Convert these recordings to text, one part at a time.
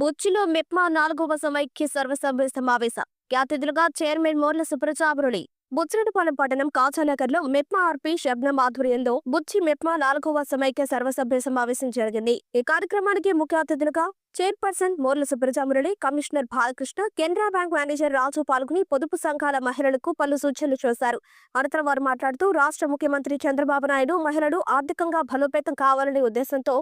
బుచ్చిలో మెప్మా నాలుగవ సమైక్య సర్వసభ్య సమావేశం. అతిథులుగా చైర్మన్ మోర్ల సుప్రచాబురుడి బుచ్చిరెడ్డిపాలెం పట్టణం కాచానగర్లో మెప్మా ఆర్పి శబ్నం ఆధ్వర్యంలో బుచ్చి మెప్మా నాలుగవ సమైక్య సర్వసభ్య సమావేశం జరిగింది. ఈ కార్యక్రమానికి ముఖ్య అతిథులుగా chairperson Morla Subrajamurali commissioner Balakrishna Canara bank manager Raju పాల్గొని పొదుపు సంఘాల మహిళలకు పలు సూచనలు చేశారు. అనంతరం వారు మాట్లాడుతూ రాష్ట్ర ముఖ్యమంత్రి చంద్రబాబు నాయుడు మహిళలు ఆర్థికంగా బలోపేతం కావాలనే ఉద్దేశంతో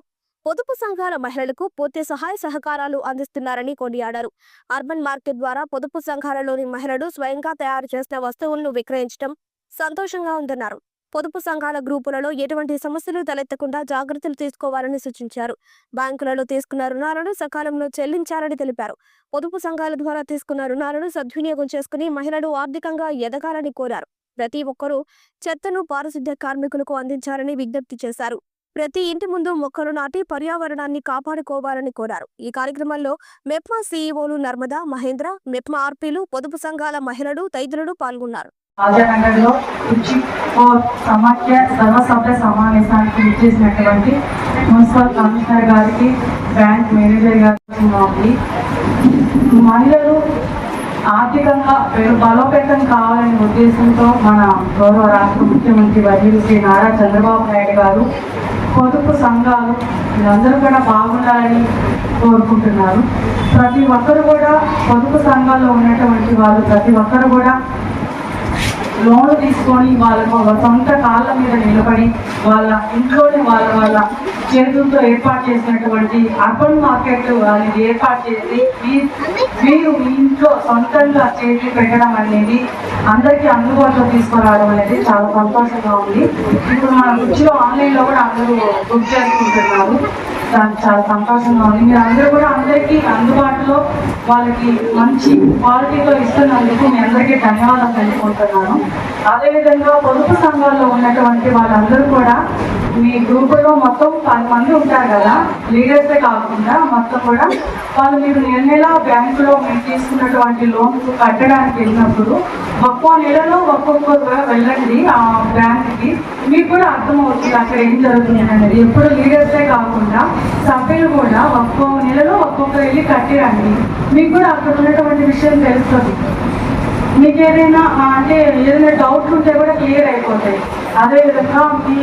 పొదుపు సంఘాల మహిళలకు పూర్తి సహాయ సహకారాలు అందిస్తున్నారని కొనియాడారు. అర్బన్ మార్కెట్ ద్వారా పొదుపు సంఘాలలోని మహిళలు స్వయంగా తయారు చేసిన వస్తువులను విక్రయించడం సంతోషంగా ఉందన్నారు. పొదుపు సంఘాల గ్రూపులలో ఎటువంటి సమస్యలు తలెత్తకుండా జాగ్రత్తలు తీసుకోవాలని సూచించారు. బ్యాంకులలో తీసుకున్న రుణాలను సకాలంలో చెల్లించాలని తెలిపారు. పొదుపు సంఘాల ద్వారా తీసుకున్న రుణాలను సద్వినియోగం చేసుకుని మహిళలు ఆర్థికంగా ఎదగాలని కోరారు. ప్రతి ఒక్కరూ చెత్తను పారిశుద్ధ్య కార్మికులకు అందించాలని విజ్ఞప్తి చేశారు. ప్రతి ఇంటి ముందు మొక్కలు నాటి పర్యావరణాన్ని కాపాడుకోవాలని కోరారు. ఈ కార్యక్రమంలో మెప్మా సీఈఓలు నర్మదా మహేంద్ర మెప్మా ఆర్పీలు పొదుపు సంఘాల మహిళలు తదితరులు పాల్గొన్నారు. రాజానగర్లో సమాఖ్య సర్వసభ్య సమావేశానికి విచ్చేసినటువంటి మున్సిపల్ కమిషనర్ గారికి బ్యాంక్ మేనేజర్ గారికి మహిళలు ఆర్థికంగా బలోపేతం కావాలనే ఉద్దేశంతో మన గౌరవ రాష్ట్ర ముఖ్యమంత్రి వర్యులు శ్రీ నారా చంద్రబాబు నాయుడు గారు పొదుపు సంఘాలు వీళ్ళందరూ కూడా బాగుండాలని కోరుకుంటున్నారు. ప్రతి ఒక్కరు కూడా పొదుపు సంఘాల్లో ఉన్నటువంటి వాళ్ళు ప్రతి ఒక్కరు కూడా లోన్ తీసుకొని వాళ్ళ సొంత కాళ్ళ మీద నిలబడి వాళ్ళ ఇంట్లోనే వాళ్ళ వాళ్ళ చేతులతో ఏర్పాటు చేసినటువంటి అర్బన్ మార్కెట్ అనేది ఏర్పాటు చేసి మీరు మీ ఇంట్లో సొంతంగా చేతి పెట్టడం అనేది అందరికీ అందుబాటులో తీసుకురావడం అనేది చాలా సంతోషంగా ఉంది. ఇప్పుడు మన రుచిలో ఆన్లైన్లో కూడా అందరూ బుక్ చేసుకుంటున్నారు. దానికి చాలా సంతోషంగా ఉంది. మీరు అందరూ కూడా అందరికీ అందుబాటులో వాళ్ళకి మంచి క్వాలిటీతో ఇస్తున్నందుకు మీ అందరికీ ధన్యవాదాలు తెలుసుకుంటున్నాను అదేవిధంగా పొదుపు సంఘాల్లో ఉన్నటువంటి వాళ్ళందరూ కూడా మీ గ్రూపులో మొత్తం పది మంది ఉంటారు కదా లీడర్సే కాకుండా మొత్తం కూడా వాళ్ళు మీరు నెల నెల బ్యాంకులో మీరు తీసుకున్నటువంటి లోన్స్ కట్టడానికి వెళ్ళినప్పుడు ఒక్కో నెలలో ఒక్కొక్కరుగా వెళ్ళండి ఆ బ్యాంక్కి. మీకు కూడా అర్థమవుతుంది అక్కడ ఏం జరుగుతుంది అనేది. ఎప్పుడు లీడర్సే కాకుండా సభ్యులు కూడా ఒక్కో నెలలో ఒక్కొక్కరు వెళ్ళి కట్టిరండి మీకు కూడా అక్కడ ఉన్నటువంటి విషయం తెలుస్తుంది. మీకు ఏదైనా అంటే ఏదైనా డౌట్లు ఉంటే కూడా క్లియర్ అయిపోతాయి. అదేవిధంగా మీ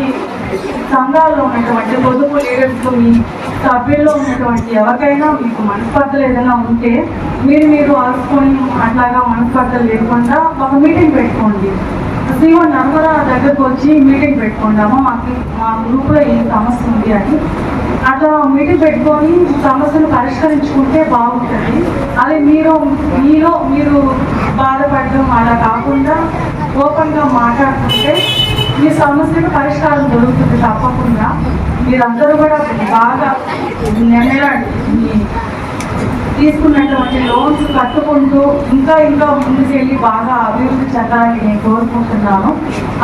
సంఘాల్లో ఉన్నటువంటి పొదుపు లీడర్స్ మీ సభ్యుల్లో ఉన్నటువంటి ఎవరికైనా మీకు మనస్పర్ధలు ఏదైనా ఉంటే మీరు మీరు ఆడుకొని అట్లాగా మనస్పర్ధలు లేకుండా ఒక మీటింగ్ పెట్టుకోండి. సీఓ నంబర్ దగ్గరకు వచ్చి మీటింగ్ పెట్టుకుందాము. మాకు మా గ్రూప్లో ఈ సమస్య ఉంది అని. అట్లా మీటింగ్ పెట్టుకొని సమస్యను పరిష్కరించుకుంటే బాగుంటుంది. అదే మీరు మీలో మీరు బాధపడడం అలా కాకుండా ఓపెన్గా మాట్లాడుతుంటే మీ సమస్యకు పరిష్కారం దొరుకుతుంది తప్పకుండా. మీరందరూ కూడా బాగా నెనలాడి మీ తీసుకున్నటువంటి లోన్స్ కట్టుకుంటూ ఇంకా ఇంకా ముందుకెళ్ళి బాగా అభివృద్ధి చెందాలని నేను కోరుకుంటున్నాను.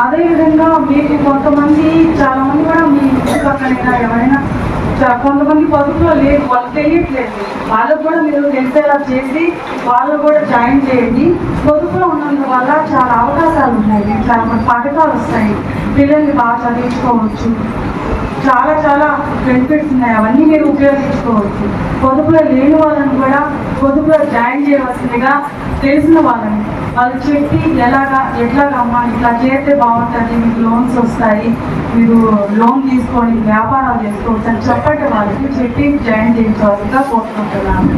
అదేవిధంగా మీకు కొంతమంది చాలా మంది కూడా మీ ఇంటి పక్కనైనా ఎవరైనా కొంతమంది పొదుపులో లేదు వాళ్ళు తెలియట్లేదు. వాళ్ళకు కూడా మీరు తెలిసేలా చేసి వాళ్ళు కూడా జాయిన్ చేయండి. పొదుపులో ఉన్నందువల్ల చాలా అవకాశాలు ఉన్నాయి. చాలా మంది పథకాలు వస్తాయి. పిల్లల్ని బాగా చదివించుకోవచ్చు. చాలా చాలా బెనిఫిట్స్ ఉన్నాయి. అవన్నీ మీరు ఉపయోగించుకోవచ్చు. పొదుపులో లేని వాళ్ళని కూడా పొదుపులో జాయిన్ చేయవలసిందిగా తెలిసిన వాళ్ళని వాళ్ళు చెప్పి ఎలాగా ఎట్లాగమ్మా ఇట్లా చేస్తే బాగుంటుంది మీకు లోన్స్ వస్తాయి మీరు లోన్ తీసుకొని వ్యాపారాలు చేసుకోవచ్చు అని చెప్పండి వాళ్ళకి చెప్పి జాయిన్ చేయించవలసిగా కోరుకుంటున్నాను.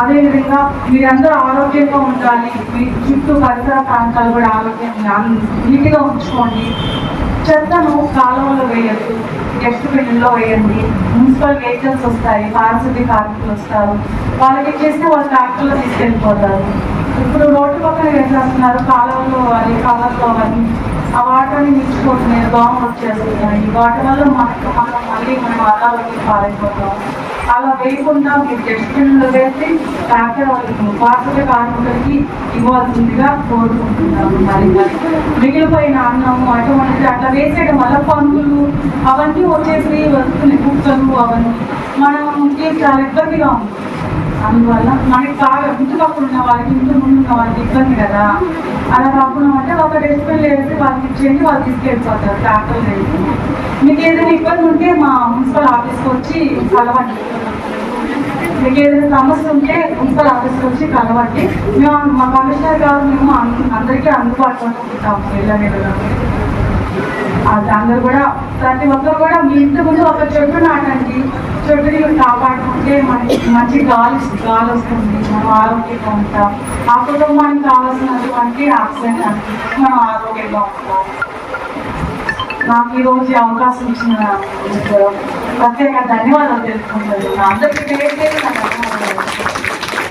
అదేవిధంగా మీరందరూ ఆరోగ్యంగా ఉండాలి. మీ చుట్టూ పరిసర ప్రాంతాలు కూడా ఆరోగ్యంగా నీట్గా ఉంచుకోండి. చెత్తను కాలువలో వేయద్దు. డస్ట్బిన్లో వేయండి. మున్సిపల్ వెహికల్స్ వస్తాయి. పారిశుద్ధ్య కార్మికులు వస్తారు. వాళ్ళకి చేస్తే వాళ్ళు ట్రాక్టర్లో తీసుకెళ్ళిపోతారు. ఇప్పుడు రోడ్డు పక్కన వేసేస్తున్నారు కాలువలో అని కలర్లో అని. ఆ వాటర్ని మించిపోతున్నాయి దోమలు వచ్చేస్తున్నాయి. వాటి వల్ల మనకు మనం మళ్ళీ మనం అనారోగ్యం పారైపోతాం అలా వేయకుండా మీరు డస్ట్బిన్లో వేసి ట్రాక్టర్ వాళ్ళకి కార్మికులకి ఇవ్వాల్సిందిగా కోరుకుంటున్నాము మరి మిగిలిపోయిన అన్నము అటువంటి అట్లా వేసేయడం వల్ల పందులు అవన్నీ వచ్చేసి వస్తుంది కుక్కలు అవన్నీ మనం చాలా ఇబ్బందిగా ఉంది. అందువల్ల మనకి బాగా ఇంటి ఉన్న వాళ్ళకి ఇంటి ముందు ఉన్న వాళ్ళకి ఇబ్బంది కదా. అలా కాకుండా అంటే ఒక డస్ట్బిన్ వేసి వాళ్ళకి ఇచ్చేయండి వాళ్ళు తీసుకెళ్ళిపోతారు ట్రాక్టర్ వేసి. మీకు ఏదైనా ఇబ్బంది ఉంటే మా మున్సిపల్ ఆఫీస్కి వచ్చి కలవండి. మీకు ఏదైనా సమస్య ఉంటే మున్సిపల్ ఆఫీస్కి వచ్చి కలవండి. మేము మా కమిషనర్ గారు మేము అందరికీ అందుబాటులో ఉంటాము వెళ్ళలేదు అది అందరు కూడా ప్రతి ఒక్కరు కూడా మీ ఇంటి ముందు ఒక చెట్టు నాటండి. చెట్టుని కాపాడుకుంటే మనకి మంచి గాలి గాలి వస్తుంది. మనం ఆరోగ్యంగా ఉంటాం. ఆ కుటుంబానికి కావాల్సినటువంటి ఆక్సిజన్ అందుతుంది. మనం ఆరోగ్యంగా ఉంటాం. నాకు ఈరోజు అవకాశం ఇచ్చిన ప్రత్యేక ధన్యవాదాలు తెలుసుకుంటాను అందరికీ పేరు పేరు